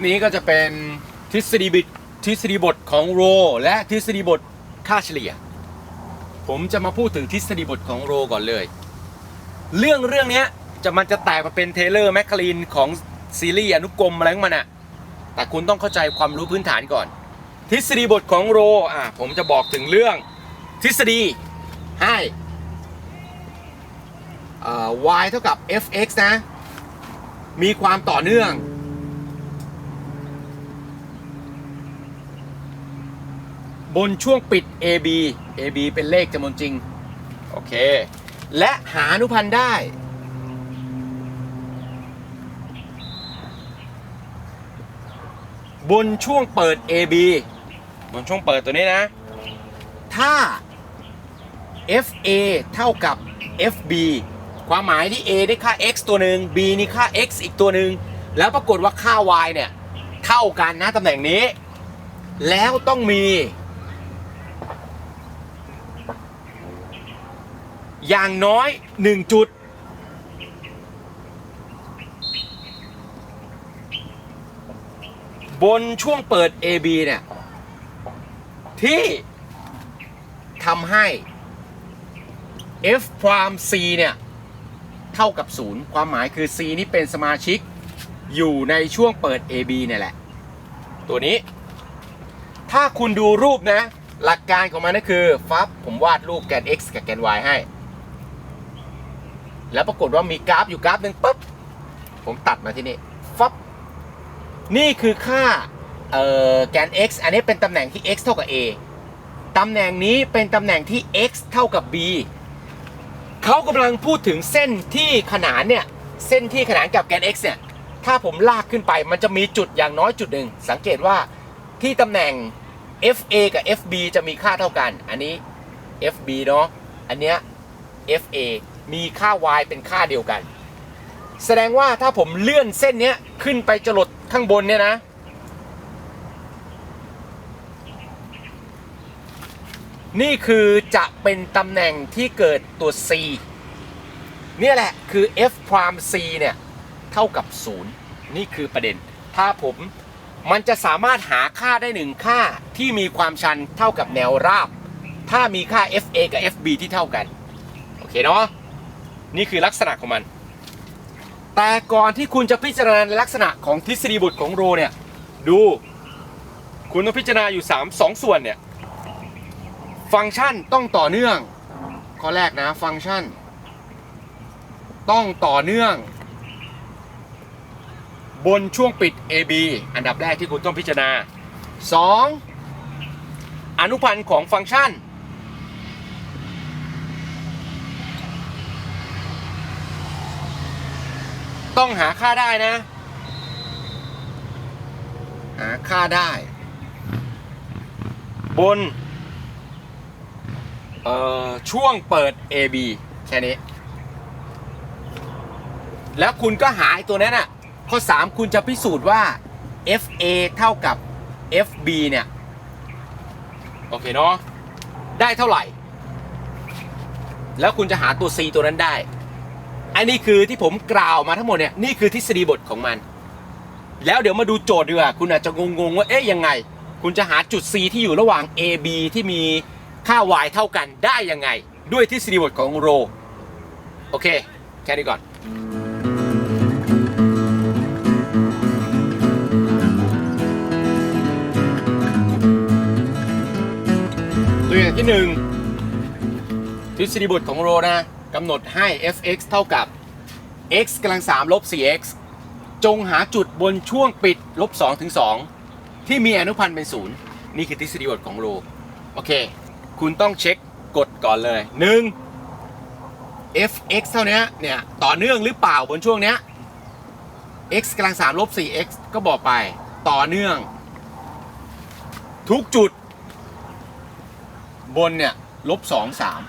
ปนี้ก็จะเป็นทฤษฎีบิดทฤษฎีบทของโร และทฤษฎีบทค่าเฉลี่ย ผมจะมาพูดถึงทฤษฎีบทของโรก่อนเลย เรื่องเรื่องนี้จะมันจะแตกมาเป็นเทเลอร์แมคคารีนของซีรีส์อนุกรมอะไรของมันอะแต่คุณต้องเข้าใจความรู้พื้นฐานก่อน ทฤษฎีบทของโรอะผมจะบอกถึงเรื่องทฤษฎีให้อ่อ y เท่ากับ fx นะ มีความต่อเนื่อง บนช่วงปิด AB AB เป็นเลขจำนวนจริง โอเค และหาอนุพันธ์ได้ บนช่วงเปิด AB บนช่วงเปิดตัวนี้นะ ถ้า FA เท่ากับ FB ความหมายที่ A ได้ค่า x ตัวหนึ่ง B นี่ค่า x อีกตัวหนึ่งแล้วปรากฏว่าค่า y เนี่ย เท่ากันนะตำแหน่งนี้ แล้วต้องมี อย่างน้อย 1 จุด บนช่วงเปิด AB เนี่ย ที่ทำให้ f prime c เนี่ย เท่ากับ 0 ความหมายคือ c นี่เป็นสมาชิกอยู่ในช่วงเปิด AB เนี่ยแหละ ตัวนี้ ถ้าคุณดูรูปนะ หลักการของมันก็คือ ฟับผมวาดรูปแกน x กับแกน y ให้ แล้วปรากฏว่ามีกราฟอยู่กราฟหนึ่งปุ๊บผมตัดมาที่นี่ฟับนี่คือค่าเอ่อแกน x อันนี้เป็นตำแหน่งที่ x เท่ากับ a ตำแหน่งนี้เป็นตำแหน่งที่ x เท่ากับ b เขากำลังพูดถึงเส้นที่ขนานเนี่ย เส้นที่ขนานกับแกน x เนี่ย ถ้าผมลากขึ้นไปมันจะมีจุดอย่างน้อยจุดหนึ่ง สังเกตว่าที่ตำแหน่ง fa กับ fb จะมีค่าเท่ากัน อันนี้ fb เนาะ อันเนี้ย fa มีค่า y เป็นค่าเดียวกัน แสดงว่าถ้าผมเลื่อนเส้นเนี้ยขึ้นไปจรดข้างบนเนี่ยนะ นี่คือจะเป็นตำแหน่งที่เกิดตัว c เนี่ยแหละคือ f prime c เนี่ย เท่ากับ 0 นี่คือประเด็น ถ้าผมมันจะสามารถหาค่าได้หนึ่งค่าที่มีความชันเท่ากับแนวราบ ถ้ามีค่า fa กับ fb ที่เท่ากัน โอเคเนาะ นี่คือลักษณะของมัน แต่ก่อนที่คุณจะพิจารณาในลักษณะของทฤษฎีบทของโรเนี่ย ดู คุณต้องพิจารณาอยู่3 2ส่วนเนี่ย ฟังก์ชันต้องต่อเนื่อง ข้อแรกนะ ฟังก์ชัน ต้องต่อเนื่อง บนช่วงปิด AB อันดับแรกที่คุณต้องพิจารณา 2. อนุพันธ์ของฟังก์ชัน ต้องหาค่าได้นะ หาค่าได้ บนเอ่อช่วงเปิด AB แค่นี้ แล้วคุณก็หาไอ้ตัวนั้นอะข้อ3คุณจะพิสูจน์ว่า FA เท่ากับ FB เนี่ย โอเคเนาะได้เท่าไหร่ แล้วคุณจะหาตัว C ตัวนั้นได้ อันนี้คือที่ผมกล่าวมาทั้งหมดเนี่ยนี่คือทฤษฎีบทของมัน แล้วเดี๋ยวมาดูโจทย์ดีกว่าคุณอาจจะงงๆว่าเอ๊ะยังไง คุณจะหาจุด C ที่อยู่ระหว่าง AB ที่มีค่า y เท่ากันได้ยังไง ด้วยทฤษฎีบทของโรโอเค แค่นี้ก่อนตัวอย่างที่หนึ่งทฤษฎีบทของโรนะ กำหนดให้ fx เท่ากับ x กำลัง3ลบ 4x จงหาจุดบนช่วงปิดลบ2ถึง2ที่มีอนุพันธ์เป็น 0 นี่คือทฤษฎีบทของโรโอเค คุณต้องเช็คกฎก่อนเลย 1 fx เท่านี้เนี่ย ต่อเนื่องหรือเปล่าบนช่วงเนี้ย x กำลัง3ลบ 4x ก็บอกไปต่อเนื่อง ทุกจุดบนเนี่ยลบสองสาม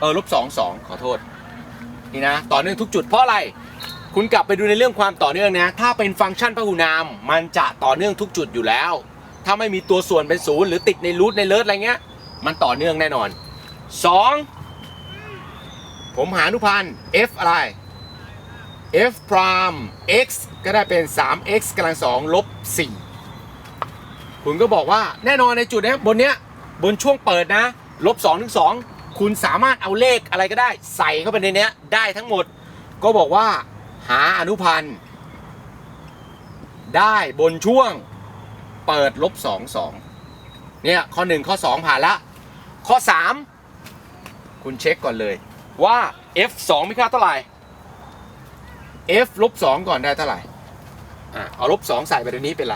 เออลบสองสองขอโทษนี่นะต่อเนื่องทุกจุดเพราะอะไร คุณกลับไปดูในเรื่องความต่อเนื่องนะถ้าเป็นฟังก์ชันพหุนามมันจะต่อเนื่องทุกจุดอยู่แล้ว ถ้าไม่มีตัวส่วนเป็นศูนย์หรือติดในรูทในเลิศอะไรเงี้ย มันต่อเนื่องแน่นอน 2 ผมหาอนุพันธ์ f อะไร f prime x ก็ได้เป็น 3x กำลัง2ลบ4คุณก็บอกว่าแน่นอนในจุดเนี้ยบนเนี้ยบนช่วงเปิดนะลบ2ถึง2 คุณสามารถเอาเลขอะไรก็ได้ ใส่เข้าไปในเนี้ย ได้ทั้งหมด ก็บอกว่า หาอนุพันธ์ ได้บนช่วงเปิดลบ2 2เนี่ยข้อ1ข้อ2ผ่านละ ข้อ3คุณเช็คก่อนเลยว่า f 2มีค่าเท่าไหร่ f ลบ2ก่อนได้เท่าไหร่อะเอาลบ2ใส่ไปตรงนี้เป็นไร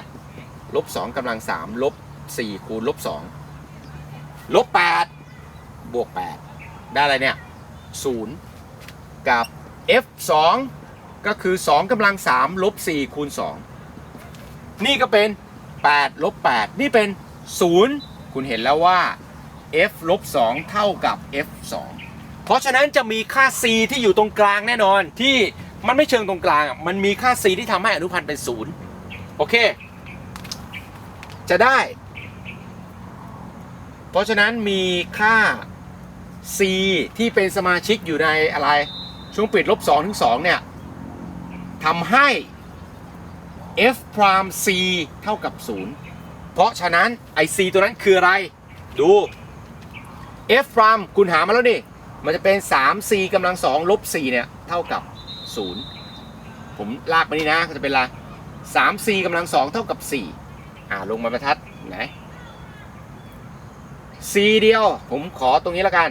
ลบ2กำลัง3ลบ4คูณลบ2ลบ8 บวก 8 ได้อะไรเนี่ย0กับ f 2ก็คือ 2กำลัง3ลบ4คูณ 2 นี่ก็เป็น 8 ลบ 8 นี่เป็น 0 คุณเห็นแล้วว่า f ลบ 2 เท่ากับ f 2 เพราะฉะนั้นจะมีค่า c ที่อยู่ตรงกลางแน่นอนที่มันไม่เชิงตรงกลาง มันมีค่า c ที่ทำให้อนุพันธ์เป็น 0 โอเค จะได้ เพราะฉะนั้นมีค่า c ที่เป็นสมาชิกอยู่ในอะไรช่วงปิดลบ2ถึง2เนี่ยทำให้ f prime c เท่ากับ 0 เพราะฉะนั้นไอ c ตัวนั้นคืออะไร ดู f prime คุณหามาแล้วนี่ มันจะเป็น 3c กำลัง2ลบ4เนี่ย เท่ากับ 0 ผมลากมานี่นะ จะเป็นอะไร 3c กำลัง2เท่ากับ 4 อ่าลงมาบรรทัดไหน c เดียว ผมขอตรงนี้แล้วกัน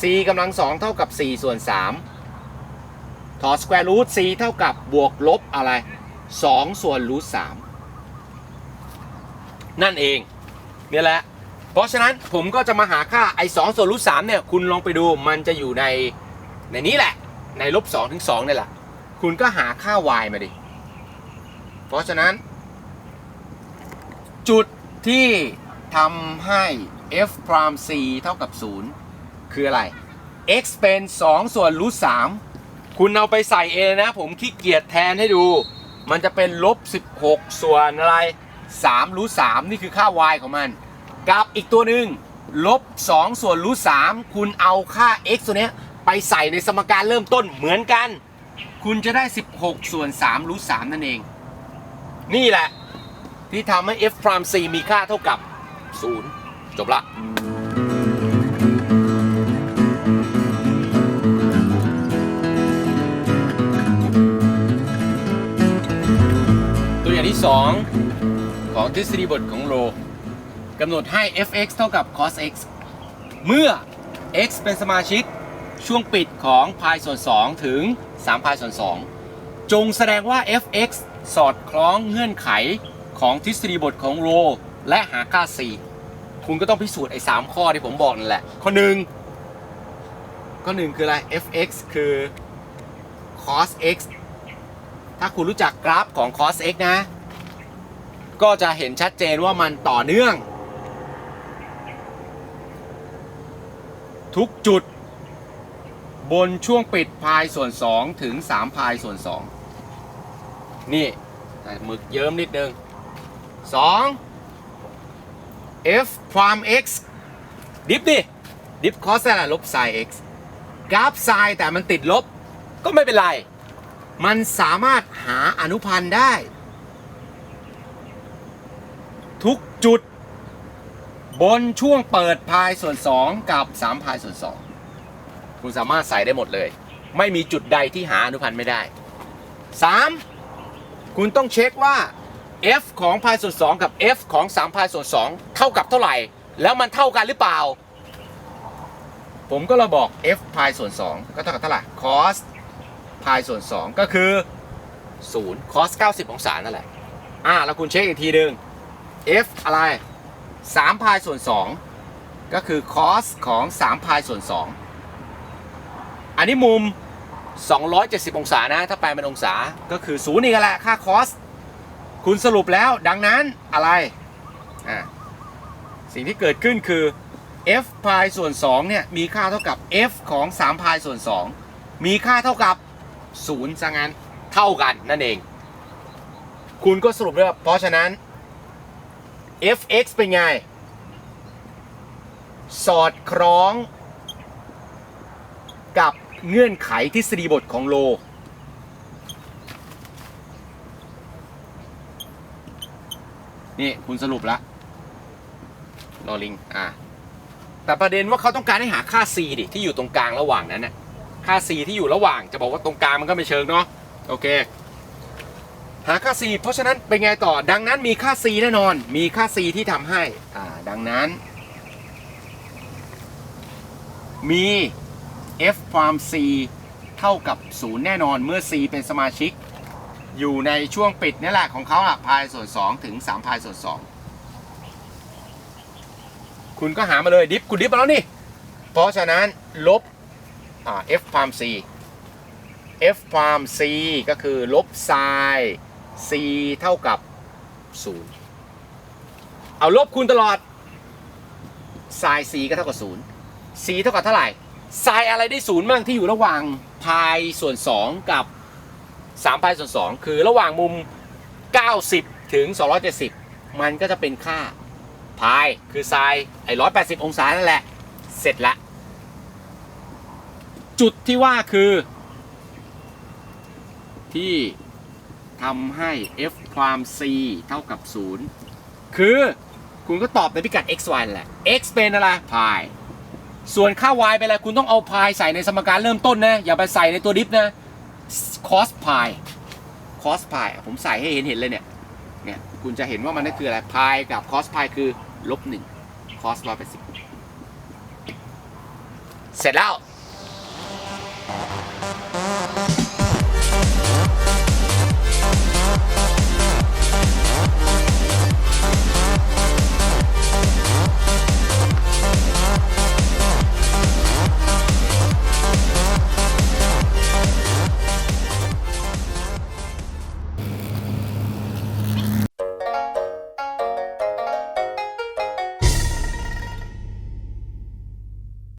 c กำลัง2เท่ากับ 4 ส่วน 3 ถอด square root c เท่ากับบวกลบอะไร 2 ส่วน root 3นั่นเองเนี่ยแหละ เพราะฉะนั้นผมก็จะมาหาค่าไอ้2ส่วน root 3เนี่ย คุณลองไปดูมันจะอยู่ในในนี้แหละ ในลบ2ถึง2นี่แหละ คุณก็หาค่า y มาดิ เพราะฉะนั้น จุดที่ทำให้ f prime c เท่ากับ 0 คืออะไร x เป็น 2 ส่วน root 3คุณเอาไปใส่เองนะ ผมขี้เกียจแทนให้ดู มันจะเป็นลบ 16 ส่วนอะไร3 root 3นี่คือค่า y ของมัน กับอีกตัวหนึ่งลบ 2 ส่วน root 3คุณเอาค่า x ตัวเนี้ยไปใส่ในสมการเริ่มต้นเหมือนกัน คุณจะได้ 16 ส่วน3 root 3นั่นเอง นี่แหละ ที่ทำให้ f prime c มีค่าเท่ากับ 0 จบละ 2 ของทฤษฎีบทของโลกำหนดให้ f(x) เท่ากับ cos x เมื่อ x เป็นสมาชิกช่วงปิดของ pi ส่วน 2 ถึง3 pi ส่วน 2 จงแสดงว่า f(x) สอดคล้องเงื่อนไขของทฤษฎีบทของโลและหาค่า c คุณก็ต้องพิสูจน์ไอ้3ข้อที่ผมบอกนั่นแหละ ข้อ 1 ข้อ 1 คืออะไร f(x) คือ cos x ถ้าคุณรู้จักกราฟของ cos x นะ ก็จะเห็นชัดเจนว่ามันต่อเนื่อง ทุกจุด บนช่วงปิดพายส่วน 2 ถึง 3 พายส่วน 2 นี่แต่หมึกเยิ้มนิดนึง 2 f prime x ดิฟดิ ดิฟ cos อะไรลบ sin x กราฟ sin แต่มันติดลบก็ไม่เป็นไร มันสามารถหาอนุพันธ์ได้ ทุก จุด บนช่วงเปิดพายส่วน 2 กับ 3 พายส่วน 2 คุณสามารถใส่ได้หมดเลย ไม่มีจุดใดที่หาอนุพันธ์ไม่ได้ 3. คุณต้องเช็คว่า f ของพายส่วน 2 กับ f ของ 3 พายส่วน 2 เท่ากับเท่าไหร่ แล้วมันเท่ากันหรือเปล่า ผมก็เราบอก f พายส่วน 2 ก็เท่ากับเท่าไหร่ cos พายส่วน 2 ก็คือ0 cos 90 องศานั่นแหละอ่าแล้วคุณเช็คอีกทีหนึ่ง f อะไร3พายส่วน2ก็คือ cos ของ3พายส่วน2อันนี้มุม 270 องศานะ ถ้าแปลเป็นองศาก็คือ0นี่กันแหละ ค่า cos คุณสรุปแล้วดังนั้นอะไรอ่าสิ่งที่เกิดขึ้นคือ f พายส่วน2เนี่ยมีค่าเท่ากับ f ของ3พายส่วน2มีค่าเท่ากับ0ซะงั้นเท่ากันนั่นเอง คุณก็สรุปได้ว่าเพราะฉะนั้น FX เป็นไง สอดคล้องกับเงื่อนไขทฤษฎีบทของโล นี่คุณสรุปละลอลิง อะ แต่ประเด็นว่าเขาต้องการให้หาค่า c ดิ ที่อยู่ตรงกลางระหว่างนั้นนะค่า c ที่อยู่ระหว่างจะบอกว่าตรงกลางมันก็ไม่เชิงเนาะ โอเค หาค่า c เพราะฉะนั้นเป็นไงต่อ ดังนั้นมีค่า c แน่นอน มีค่า c ที่ทำให้ อ่า ดังนั้น มี f ความ c เท่ากับ 0 แน่นอนเมื่อ c เป็นสมาชิก อยู่ในช่วงปิดนี่แหละของเขาอะพายส่วน 2 ถึง 3 พายส่วน 2 คุณก็หามาเลยดิฟคุณดิฟมาแล้วนี่ เพราะฉะนั้นลบ อ่า f ความ c f ความ c ก็คือลบไซน์ c เท่ากับ 0 เอาลบคูณตลอดไซน์ c ก็เท่ากับ 0 c เท่ากับเท่าไหร่ไซน์อะไรได้ศูนย์บ้างที่อยู่ระหว่างพายส่วน 2 กับ3พายส่วน 2 คือระหว่างมุม 90 ถึง 270 มันก็จะเป็นค่าพายคือไซน์ไอ้180 องศานั่นแหละ เสร็จละจุดที่ว่าคือที่ ทำให้ f ความ c เท่ากับ 0 คือคุณก็ตอบในพิกัด x y นั่นแหละ x เป็นอะไรพาย ส่วนค่า y เป็นอะไร คุณต้องเอาพายใส่ในสมการเริ่มต้นนะ อย่าไปใส่ในตัวดิฟนะ cos pi cos pi อะผมใส่ให้เห็นเห็นเลยเนี่ย เนี่ย คุณจะเห็นว่ามันนั่นคืออะไร pi กับ cos pi คือลบหนึ่ง cos ร้อยแปดสิบเสร็จแล้ว